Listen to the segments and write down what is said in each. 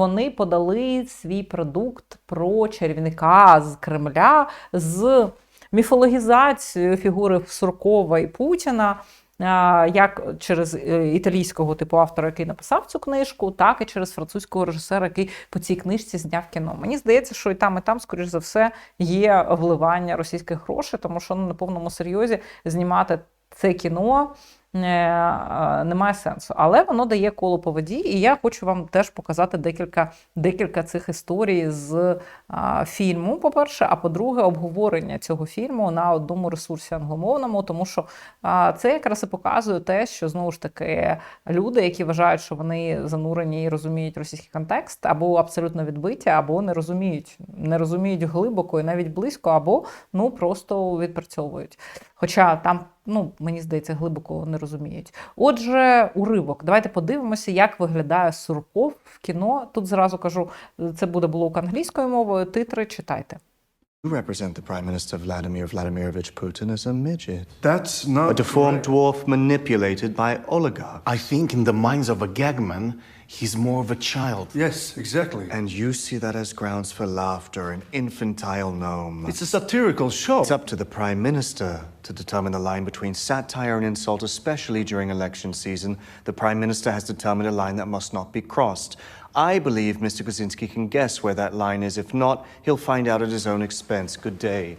Вони подали свій продукт про чарівника з Кремля з міфологізацією фігури Суркова і Путіна. Як через е, італійського типу автора, який написав цю книжку, так і через французького режисера, який по цій книжці зняв кіно. Мені здається, що і там, і там, скоріш за все, є вливання російських грошей, тому що ну, на повному серйозі знімати це кіно немає сенсу. Але воно дає коло по воді, і я хочу вам теж показати декілька, декілька цих історій з а, фільму, по-перше, а по-друге, обговорення цього фільму на одному ресурсі англомовному, тому що а, це якраз і показує те, що знову ж таки люди, які вважають, що вони занурені і розуміють російський контекст, або абсолютно відбиті, або не розуміють, не розуміють глибоко і навіть близько, або ну просто відпрацьовують. Хоча там, ну мені здається, глибоко не розуміють. Отже, уривок. Давайте подивимося, як виглядає Сурков в кіно. Тут зразу кажу, це буде блок англійською мовою. Титри читайте. You represent the Prime Minister Vladimir Vladimirovich Putin as a midget. That's not. A deformed right. dwarf manipulated by oligarchs. I think in the minds of a gagman, he's more of a child. Yes, exactly. And you see that as grounds for laughter, an infantile gnome. It's a satirical show. It's up to the Prime Minister to determine the line between satire and insult, especially during election season. The Prime Minister has determined a line that must not be crossed. I believe Mr. Kaczynski can guess where that line is. If not, he'll find out at his own expense. Good day.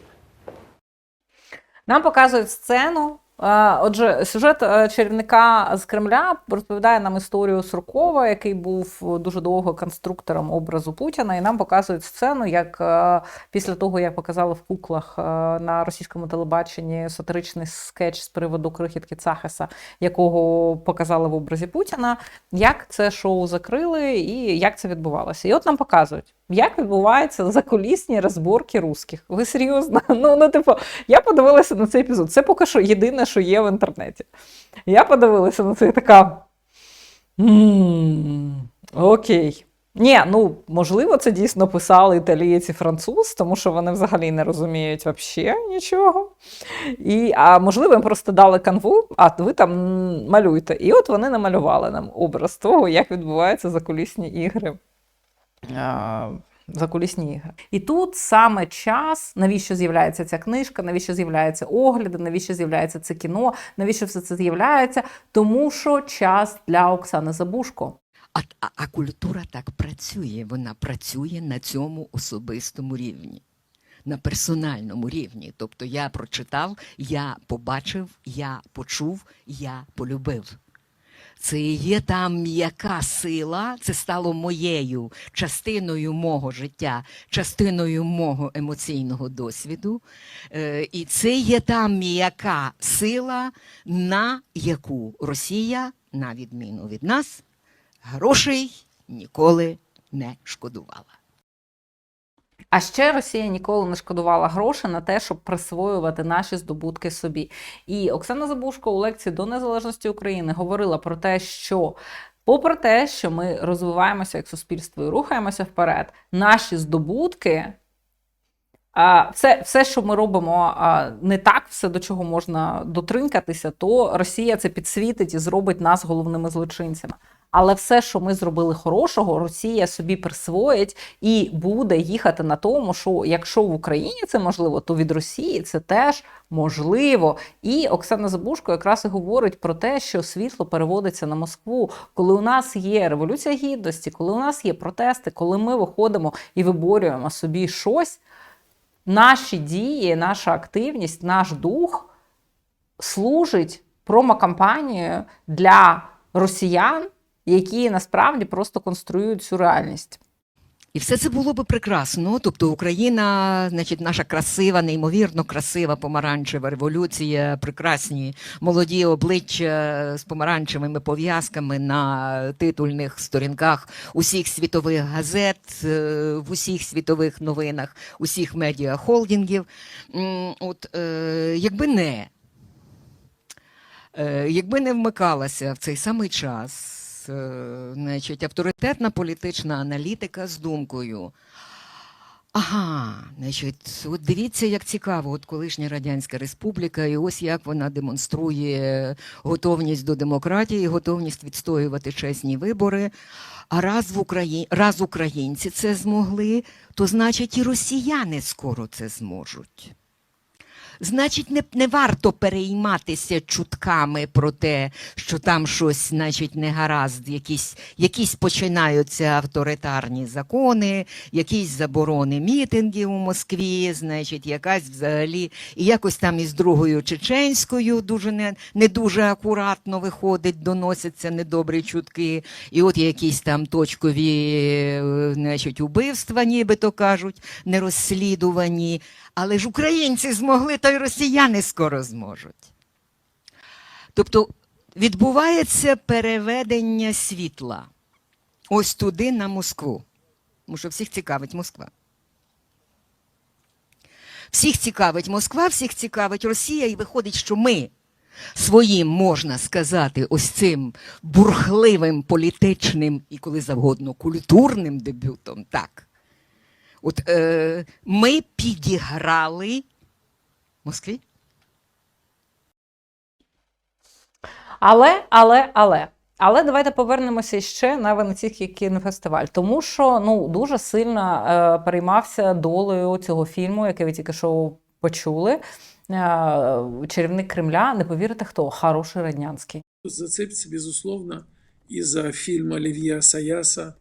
Нам показують сцену. Е, Отже, сюжет е, чарівника з Кремля розповідає нам історію Суркова, який був дуже довго конструктором образу Путіна, і нам показують сцену, як е, після того, як показали в куклах е, на російському телебаченні сатиричний скетч з приводу крихітки Цахеса, якого показали в образі Путіна, як це шоу закрили і як це відбувалося. І от нам показують, як відбуваються закулісні розборки русських. Ви серйозно? Ну, ну, типу, я подивилася на цей епізод. Це поки що єдине, що є в інтернеті. Я подивилася на це і така. Окей. Ні, ну можливо, це дійсно писали італієць і француз, тому що вони взагалі не розуміють вообще нічого. І, а можливо, їм просто дали канву, а ви там малюйте. І от вони намалювали нам образ того, як відбуваються закулісні ігри. Закулісні ігри. І тут саме час, навіщо з'являється ця книжка, навіщо з'являються огляди, навіщо з'являється це кіно, навіщо все це з'являється? Тому що час для Оксани Забушко. А, а, а культура так працює. Вона працює на цьому особистому рівні, на персональному рівні. Тобто я прочитав, я побачив, я почув, я полюбив. Це і є та м'яка сила, це стало моєю частиною мого життя, частиною мого емоційного досвіду. Е, І це є та м'яка сила, на яку Росія, на відміну від нас, грошей ніколи не шкодувала. А ще Росія ніколи не шкодувала грошей на те, щоб присвоювати наші здобутки собі. І Оксана Забушко у лекції до незалежності України говорила про те, що. Попри те, що ми розвиваємося як суспільство і рухаємося вперед, наші здобутки, все, все, що ми робимо не так, все до чого можна дотринкатися, то Росія це підсвітить і зробить нас головними злочинцями. Але все, що ми зробили хорошого, Росія собі присвоїть і буде їхати на тому, що якщо в Україні це можливо, то від Росії це теж можливо. І Оксана Забушко якраз і говорить про те, що світло переводиться на Москву, коли у нас є революція гідності, коли у нас є протести, коли ми виходимо і виборюємо собі щось. Наші дії, наша активність, наш дух служить промокампанією для росіян, які насправді просто конструюють цю реальність. І все це було би прекрасно. Тобто Україна, значить, наша красива, неймовірно красива помаранчева революція, прекрасні молоді обличчя з помаранчевими пов'язками на титульних сторінках усіх світових газет, е, в усіх світових новинах, усіх медіахолдингів. М, От е, якби не, е, якби не вмикалася в цей самий час. Е, Значить, авторитетна політична аналітика з думкою. Ага, значить, от дивіться, як цікаво, от колишня Радянська Республіка, і ось як вона демонструє готовність до демократії, готовність відстоювати чесні вибори. А раз, в Украї... раз українці це змогли, то значить і росіяни скоро це зможуть. Значить, не, не варто перейматися чутками про те, що там щось, значить, не гаразд, якісь, якісь починаються авторитарні закони, якісь заборони мітингів у Москві, значить, якась взагалі, і якось там із другою чеченською дуже не, не дуже акуратно виходить, доносяться недобрі чутки. І от якісь там точкові, е, значить, убивства, нібито кажуть, не розслідувані. Але ж українці змогли, то й росіяни скоро зможуть. Тобто відбувається переведення світла ось туди на Москву. Тому що всіх цікавить Москва. Всіх цікавить Москва, всіх цікавить Росія, і виходить, що ми своїм, можна сказати, ось цим бурхливим політичним і коли завгодно культурним дебютом, так. От е, ми підіграли Москві. Але, але, але. Але давайте повернемося ще на Венеційський кінофестиваль, тому що ну дуже сильно е, переймався долею цього фільму, який ви тільки що почули. Е, Чарівник Кремля, не повірите хто? Хороший Раднянський. зацепится, безусловно, из-за фильма Оливье Саяса по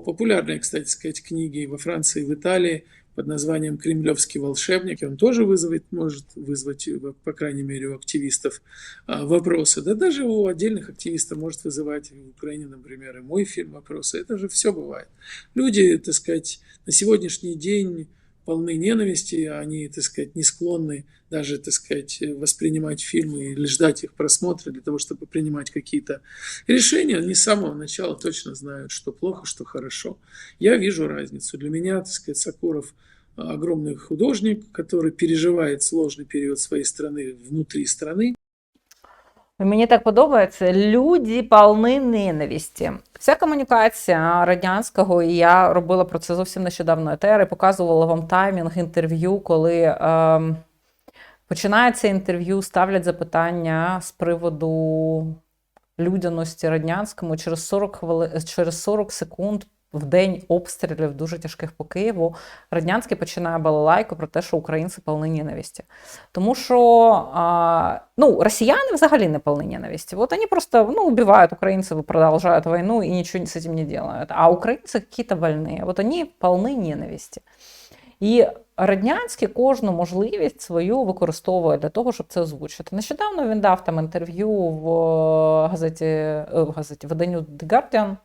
популярной, кстати сказать, книге во Франции и в Италии под названием «Кремлевский волшебник». И он тоже вызовет, может вызвать, э, по крайней мере, у активистов а, вопросы. Да даже у отдельных активистов может вызывать в Украине, например, и мой фильм вопросы. Это же все бывает. Люди, так сказать, на сегодняшний день полны ненависти, они, так сказать, не склонны даже, так сказать, воспринимать фильмы или ждать их просмотра для того, чтобы принимать какие-то решения. Они с самого начала точно знают, что плохо, что хорошо. Я вижу разницу. Для меня, так сказать, Сакуров а, огромный художник, который переживает сложный период своей страны внутри страны, Мені так подобається. Люди повні ненависті. Вся комунікація радянського, і я робила про це зовсім нещодавно етери, показувала вам таймінг інтерв'ю, коли ем, починається інтерв'ю, ставлять запитання з приводу людяності радянському через 40 хвили... через 40 секунд В день обстрілів дуже тяжких по Києву Раднянський починає балалайку про те, що українці повні ненависті. Тому що а, ну, росіяни взагалі не повні ненависті. Вот они просто ну, убивают украинцев, продолжают войну и ничего с этим не делают. А украинцы какие-то больные. Вот они полны ненависті. І Раднянський кожну можливість свою використовує для того, щоб це озвучити. Нещодавно він дав там інтерв'ю в газеті, е, в газеті виданню The Guardian,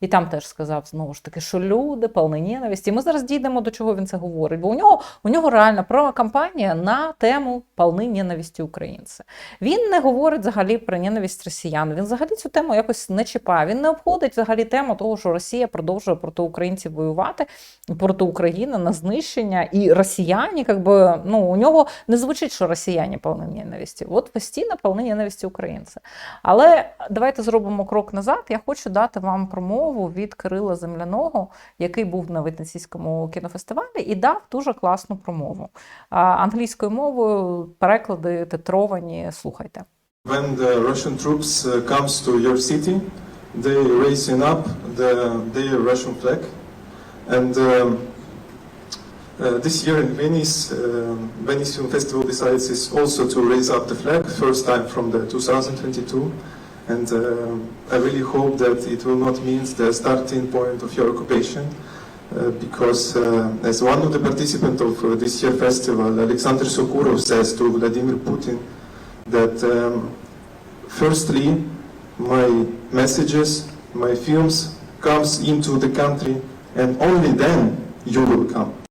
і там теж сказав знову ж таки, що люди повні ненависті. Ми зараз дійдемо до чого він це говорить. Бо у нього у нього реально кампанія на тему повні ненависті українці. Він не говорить взагалі про ненависть росіян. Він взагалі цю тему якось не чіпає. Він не обходить взагалі тему того, що Росія продовжує проти українців воювати проти України на знищення. І росіяни, як би, ну, у нього не звучить, що росіяни повні ненависті. От постійно повні ненависті українці. Але давайте зробимо крок назад. Я хочу дати вам промову від Кирила Земляного, який був на Венеційському кінофестивалі, і дав дуже класну промову. Англійською мовою переклади титровані. Слухайте. When the Russian troops uh, comes to your city, they raising up the their Russian flag, and um, uh, this year in Venice, uh, Venice Film Festival decides is also to raise up the flag, first time from the 2022, and uh, I really hope that it will not mean the starting point of your occupation. Uh, because uh, as one of the participants of uh, this year festival, Alexander Sokurov says to Vladimir Putin that um, firstly my messages, my films comes into the country and only then you will come.